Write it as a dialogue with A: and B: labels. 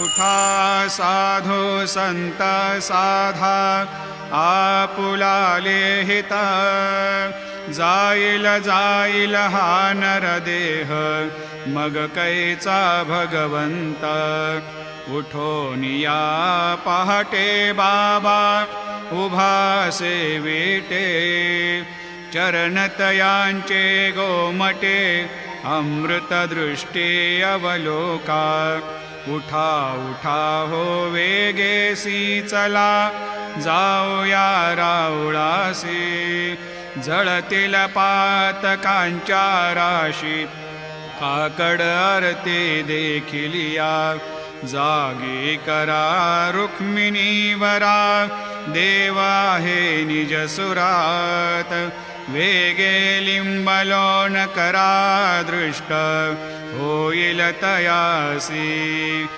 A: उठा साधो संत साधा आपुलाले हित जाईल जाईल हा नरदेह मग कैचा भगवंत। उठोनिया पहाटे बाबा उभा सेविटे चरणतयांचे गोमटे अमृतदृष्टी अवलोका। उठा उठा हो वेगेसी चला जाऊया रावळासी। जळतील पातकांच्या राशी। काकड आरती देखिलिया जागी करा रुक्मिणीवरा देवा हे निजसुरात वेगे लिंबलोन करा दृष्ट होईल तयासी